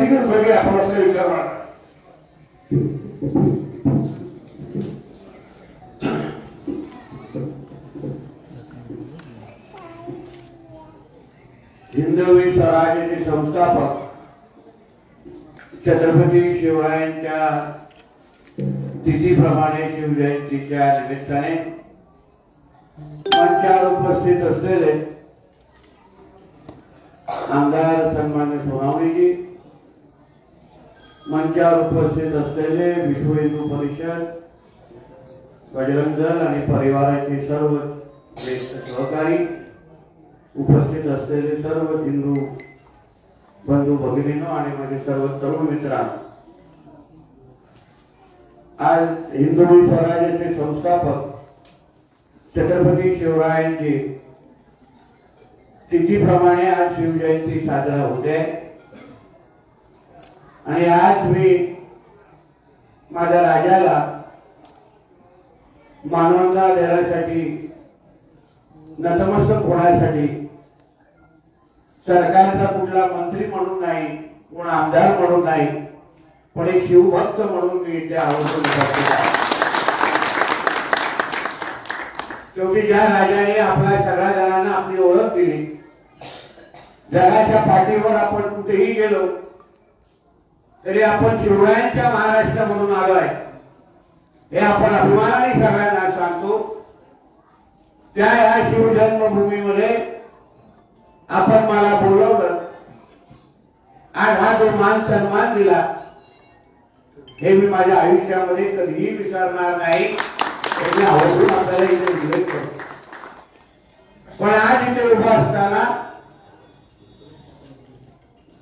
विचार मांडा. हिंदवी स्वराज्याचे संस्थापक छत्रपती शिवरायांच्या तिथीप्रमाणे शिवजयंतीच्या निमित्ताने मंचावर उपस्थित असलेले आमदार सन्मान्य सोनावणीजी मंचावर उपस्थित असलेले विश्व हिंदू परिषद बजरंग दल आणि परिवाराचे सर्व ज्येष्ठ सहकारी उपस्थित असलेले सर्व हिंदू बंधू भगिनीनो आणि माझे सर्व तरुण मित्रांनो आज हिंदू स्वराज्याचे संस्थापक छत्रपती शिवरायांची तिथीप्रमाणे आज शिवजयंती साजरा होते. आणि आज मी माझ्या राजाला मानवता देण्यासाठी नतमस्तक होण्यासाठी सरकारचा कुठला मंत्री म्हणून नाही कोण आमदार म्हणून नाही पण एक शिवभक्त म्हणून मी इथे आवर्जून शेवटी ज्या राजाने आपल्या सगळ्या जणांना आपली ओळख दिली जगाच्या पाठीवर आपण कुठेही गेलो तरी आपण शिवरायांच्या महाराष्ट्र म्हणून आलो आहे हे आपण अभिमानाने सगळ्यांना सांगतो. त्या या शिवजन्मभूमीमध्ये आपण मला बोलवलं आज हा जो मान सन्मान दिला हे मी माझ्या आयुष्यामध्ये कधीही विसरणार नाही. हे मी आपल्याला इथे उल्लेख करतो. पण आज इथे उभा असताना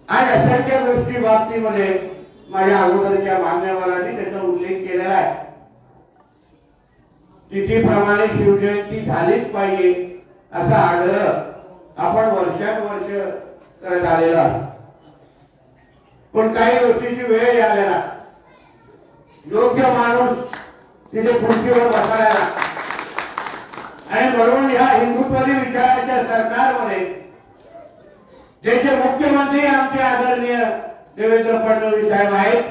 आज असंख्य गोष्टी बाबतीमध्ये माझ्या अगोदरच्या मान्यवरांनी त्याचा उल्लेख केलेला आहे. तिथीप्रमाणे शिवजयंती झालीच पाहिजे असा आग्रह आपण वर्षानुवर्ष करत आलेला आहे पण काही गोष्टीची वेळ आलेला योग्य माणूस तिथे खुर्चीवर बसायला आणि म्हणून ह्या हिंदुत्वरी विचाराच्या सरकारमध्ये ज्याचे मुख्यमंत्री आमचे आदरणीय देवेंद्र फडणवीस साहेब आहेत.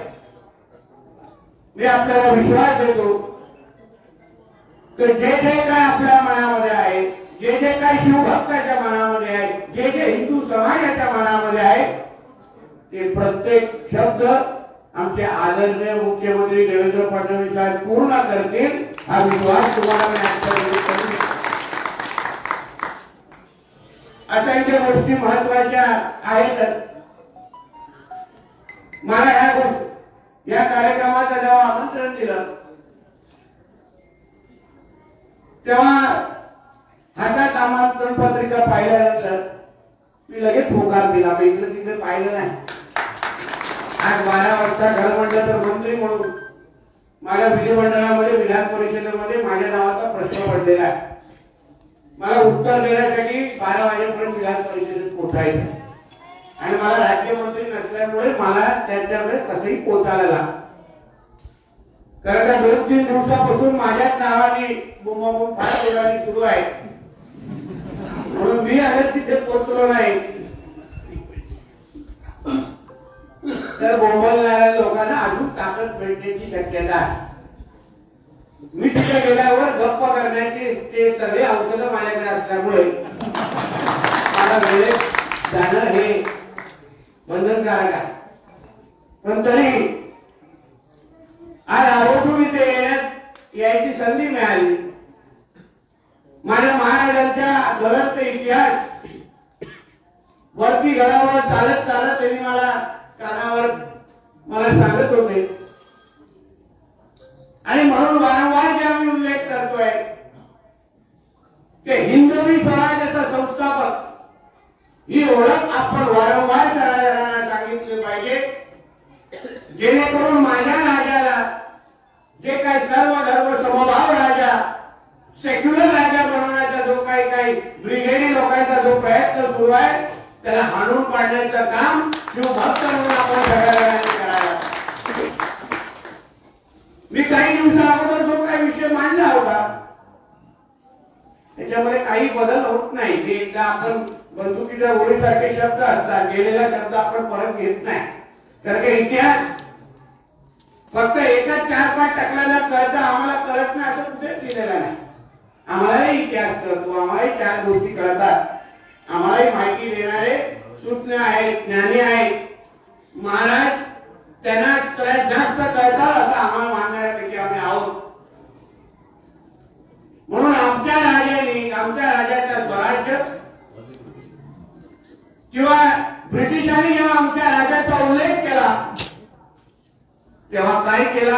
मी आपल्याला विश्वास देतो की जे जे काय आपल्या मनामध्ये आहे जे जे काय शिवभक्ताच्या मनामध्ये आहे जे जे हिंदू समाजाच्या मनामध्ये आहे ते प्रत्येक शब्द आमचे आदरणीय मुख्यमंत्री देवेंद्र फडणवीस साहेब पूर्ण करतील हा विश्वास तुम्हाला मी आजच्या वेळी करून गोष्टी महत्त्वाच्या आहेतच मला ह्या या कार्यक्रमाचं जेव्हा आमंत्रण दिलं तेव्हा हातात आमंत्रण पत्रिका पाहिल्यानंतर मी लगेच होकार दिला. मी इकडे तिकडे पाहिलं नाही. आज बारा वाजता घर म्हटलं तर मंत्री म्हणून माझ्या विधिमंडळामध्ये विधान परिषदेमध्ये माझ्या नावाचा प्रश्न पडलेला आहे. मला उत्तर देण्यासाठी बारा वाजेपर्यंत विधान परिषदेत पोचायचं आणि मला राज्यमंत्री नसल्यामुळे मला त्यांच्याकडे तसंही पोचायला लागलं. कारण का दोन तीन दिवसापासून माझ्याच नावाने बुमाबुम फार जोराने सुरू आहे. म्हणून मी अगर तिथे पोचलो नाही. तर बोंबलणाऱ्या लोकांना अजून ताकद भेटण्याची शक्यता आहे. मी तिथे गेल्यावर गप्प करण्याचे ते सगळे औषधं माझ्याकडे असल्यामुळे मला वेळेत जाणं हे बंधनकारक आहे पण तरी आज आवर्जून इथे येण्यात यायची संधी मिळाली. माझ्या महाराजांच्या गलत इतिहास वरती घरावर चालत चालत त्यांनी मला कानावर मला सांगत होते. आणि म्हणून वारंवार जे आम्ही उल्लेख करतोय ते हिंदवी स्वराज्याचा संस्थापक ही ओळख आपण वारंवार सगळ्या जेणेकरून माझ्या राजाला जे काही सर्व धर्म समभाव राजा सेक्युलर राजा बनवण्याचा जो काही काही ब्रिगेडी लोकांचा जो प्रयत्न सुरू आहे त्याला हाणून पाडण्याचं काम शिवभक्त म्हणून आपण सगळ्या मी काही दिवसा अगोदर जो काही विषय मांडला होता त्याच्यामध्ये काही बदल होत नाही. जे एकदा आपण बंदुकीच्या ओळीसारखे शब्द असतात गेलेला शब्द आपण परत घेत नाही. तर इतिहास फक्त एका चार पाच टाकल्याला कळतं आम्हाला कळत नाही असं कुठेच लिहिलेलं नाही. आम्हालाही इतिहास कळतो आम्हालाही चार गोष्टी कळतात. आम्हालाही माहिती देणारे सुज्ञ आहेत ज्ञानी आहेत. महाराज त्यांना जास्त कळतात असं आम्हाला मानणाऱ्यापैकी आम्ही आहोत. तेव्हा काय केला?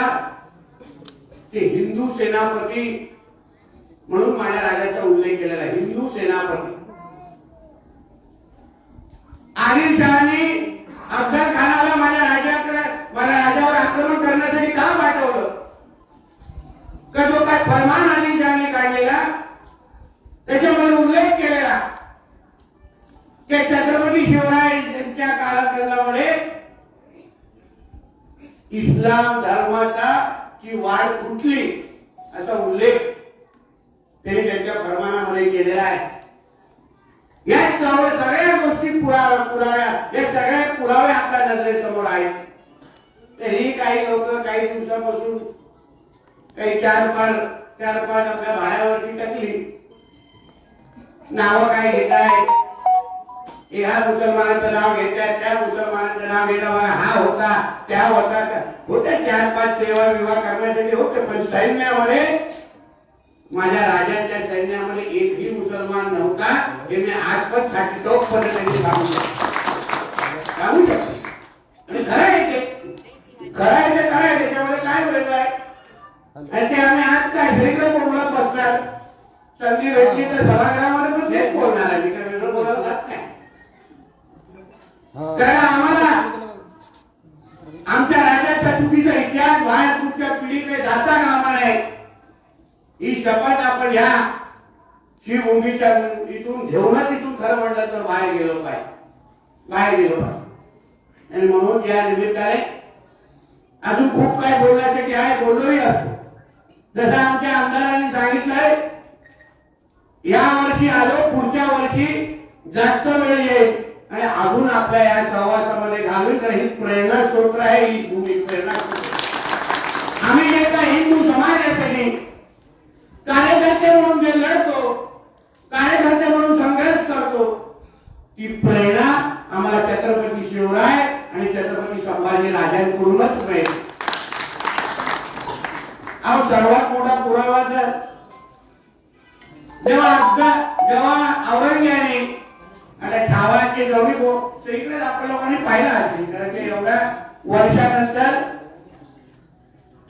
ते हिंदू सेनापती म्हणून माझ्या राजाचा उल्लेख केलेला आहे. हिंदू सेनापती. आदिलशहाने अफजल खानाला माझ्या राजाकडे माझ्या राजावर आक्रमण करण्यासाठी का पाठवलं? का जो काय फरमान इस्लाम धर्माचा की वाढ फुटली असा उल्लेख त्यांनी त्यांच्या फरमानामध्ये केलेला आहे. या सगळ्या गोष्टी पुराव्या पुराव्या सगळ्या पुरावे आपल्या नजरेसमोर आहेत. तरी काही लोक काही दिवसापासून काही चार पाच चार पाच आपल्या भाड्यावरती टाकली. नावं काय घेत आहे ह्या मुसलमानाचं नाव घेतात त्या मुसलमान नाव गेला बघा हा होता त्या होता. होत्या चार पाच सेवा विवाह करण्यासाठी होते पण सैन्यामध्ये माझ्या राजाच्या सैन्यामध्ये एकही मुसलमान नव्हता हे मी आज पण साठी टोक पद्धतीने सांगू शकतो. सांगू शकतो. आणि खरं आहे ते. खरं आहे ते खरं आहे. त्याच्यामध्ये काय वेगळं आहे? आणि ते आम्ही आज काय श्रीकडे बोलणार बसणार? संधी भेटली तर सभागृहामध्ये पण तेच बोलणार आहे. मी काय वेगळं बोलत नाही कारण आम्हाला आमच्या राज्याच्या चुकीचा इतिहास बाहेर कुठच्या पिढीकडे जाता कामा नये. ही शपथ आपण ह्या शिवभूमीच्या इथून घेऊनच इथून खरं म्हटलं तर बाहेर गेलो पाहिजे. बाहेर गेलो पाहिजे. आणि म्हणून या निमित्ताने अजून खूप काय बोलण्यासाठी आहे बोललोही असतो. जसं आमच्या आमदारांनी सांगितलंय या वर्षी आलो पुढच्या वर्षी जास्त वेळ येईल. आणि अजून आपल्या या सहवासामध्ये घालून तर ही प्रेरणा स्त्रोत आहे ही भूमी प्रेरणा आम्ही जे का हिंदू समाजासाठी कार्यकर्ते म्हणून जे लढतो कार्यकर्ते म्हणून संघर्ष करतो ती प्रेरणा आम्हाला छत्रपती शिवराय आणि छत्रपती संभाजी राजांकडूनच मिळेल अहो सर्वात मोठा पुरावा तर जेव्हा जेव्हा औरंगजेबाने आता छावाचे जवळी गो तर इकडेच आपल्या लोकांनी पाहिलं असेल कारण ते एवढ्या वर्षानंतर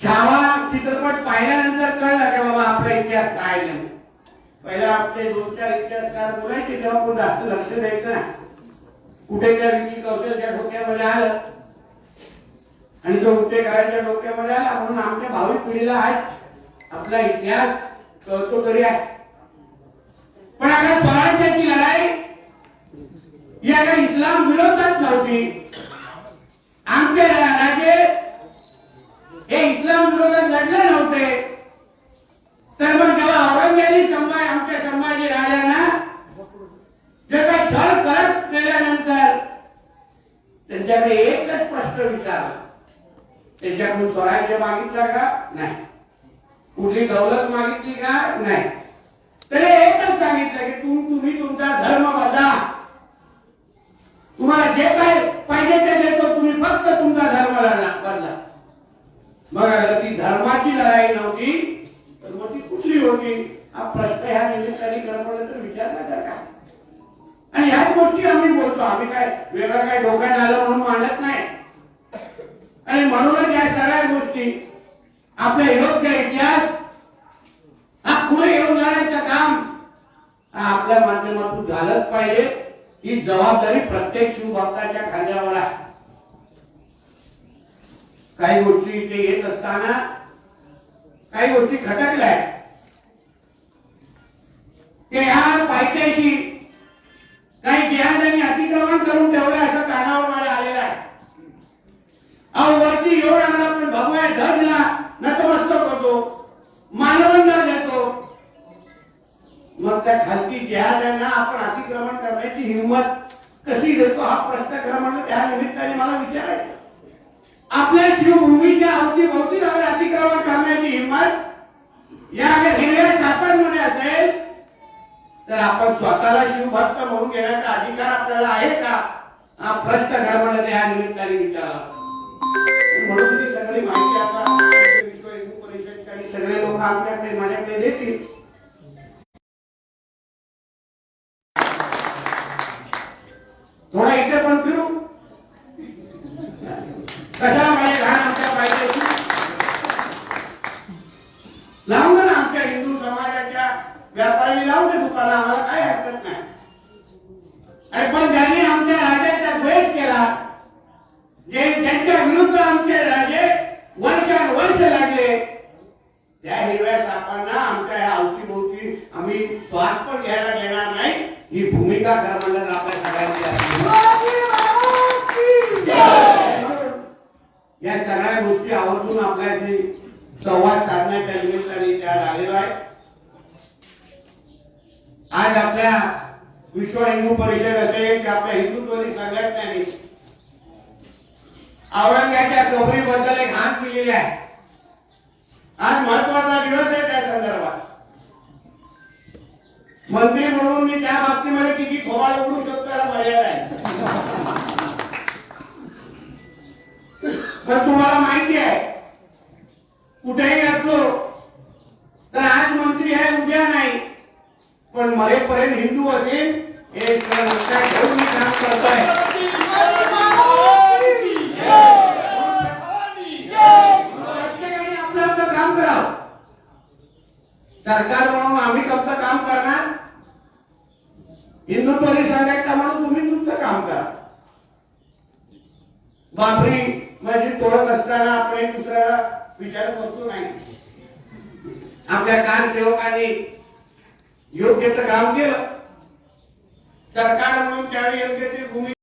छावा चित्रपट पाहिल्यानंतर कळलं की बाबा आपला इतिहास काय नाही. पहिला आपले दोन चार इतिहासकार बोलायचे तेव्हा कोण जास्त लक्ष द्यायचं नाही. कुठे त्या विकी कौशलच्या डोक्यामध्ये आलं. आणि तो करायच्या डोक्यामध्ये आला. म्हणून आमच्या भावी पिढीला आज आपला इतिहास कळतो तरी आहे. पण आता याला इस्लाम विरोधात नव्हती. आमचे राजे हे इस्लाम विरोधात लढले नव्हते. तर मग जेव्हा औरंगजेबी संभाजी आमच्या संभाजी राजांना जे छळ करत केल्यानंतर त्यांच्याकडे एकच प्रश्न विचारला. त्यांच्याकडून स्वराज्य मागितलं का? नाही. कुठली दौलत मागितली का? नाही. तर एकच सांगितलं की तुम्ही तुमचा धर्म बदला. तुम्हाला जे काय पाहिजे ते देतो तुम्ही फक्त तुमचा धर्म बदला. बघा ती धर्माची लढाई नव्हती तर मग ती कुठली होती? हा प्रश्न ह्या निमित्ताने खरं विचारला तर का आणि ह्याच गोष्टी आम्ही बोलतो. आम्ही काय वेगळं काय डोक्यात आलं म्हणून मांडत नाही. आणि म्हणूनच या सगळ्या गोष्टी आपल्या योग्य इतिहास हा पुढे येऊन जाण्याचं काम आपल्या माध्यमातून झालंच पाहिजे. ही जबाबदारी प्रत्येक शिवभक्ताच्या खांद्यावर आहे. काही गोष्टी इथे येत असताना काही गोष्टी खटकल्या आहेत. की ह्या पायथ्याशी काही ज्ञानांनी अतिक्रमण करून ठेवलं असं कानावर मला आलेलं आहे. अहो वरती येऊन आला पण भगवान धरला नतमस्तक होतो. मानवंदा मग त्या खालती ज्यांना आपण अतिक्रमण करण्याची हिंमत कशी देतो हा प्रश्न क्रमांक त्या निमित्ताने मला विचारायचा आपल्या शिवभूमीच्या अवतीभोवती जाऊन अतिक्रमण करण्याची हिंमत या हिरव्या सापांमध्ये असेल तर आपण स्वतःला शिवभक्त म्हणून घेण्याचा अधिकार आपल्याला आहे का? हा प्रश्न क्रमांक या निमित्ताने विचारला म्हणून ती सगळी माहिती आता विश्व हिंदू परिषदचे आणि सगळे लोक आपल्याकडे माझ्याकडे देतील. थोडा इथे पण फिरू कशा घाण आमच्या पाहिजे लावून ना आमच्या हिंदू समाजाच्या व्यापाऱ्यांनी लावून दुकान आम्हाला काय हरकत नाही अरे पण ज्यांनी आमच्या राजाचा द्वेष केला जे त्यांच्या विरुद्ध आमचे राजे वर्षानुवर्ष लागले त्या हिरव्या सापांना आमच्या या अवतीभोवती आम्ही श्वास पण घ्यायला देणार नाही ही भूमिका खरं आपल्या सगळ्यांची आहे या सगळ्या गोष्टी आवर्जून आपल्याशी संवाद साधण्याच्या निमित्ताने त्या आलेलो आहे आज आपल्या विश्व हिंदू परिषद असेल की आपल्या हिंदुत्वनी संघटनेने औरंगाच्या कबरीबद्दल एक हात केलेली आहे. आज महत्त्वाचा दिवस आहे त्या संदर्भात. मंत्री म्हणून मी त्या बाबतीमध्ये किती खोबाळ उडू शकतो मर्यादा सरकार म्हणून आम्ही फक्त काम करणार? हिंदुत्वनी संघटना म्हणून तुम्ही तुमचं काम करा? बाबरी म्हणजे तोडत असताना आपण एक दुसऱ्याला विचारत असतो नाही. आपल्या कारसेवकांनी योग्य तर काम केलं. सरकार म्हणून त्यावेळी योग्य ती भूमी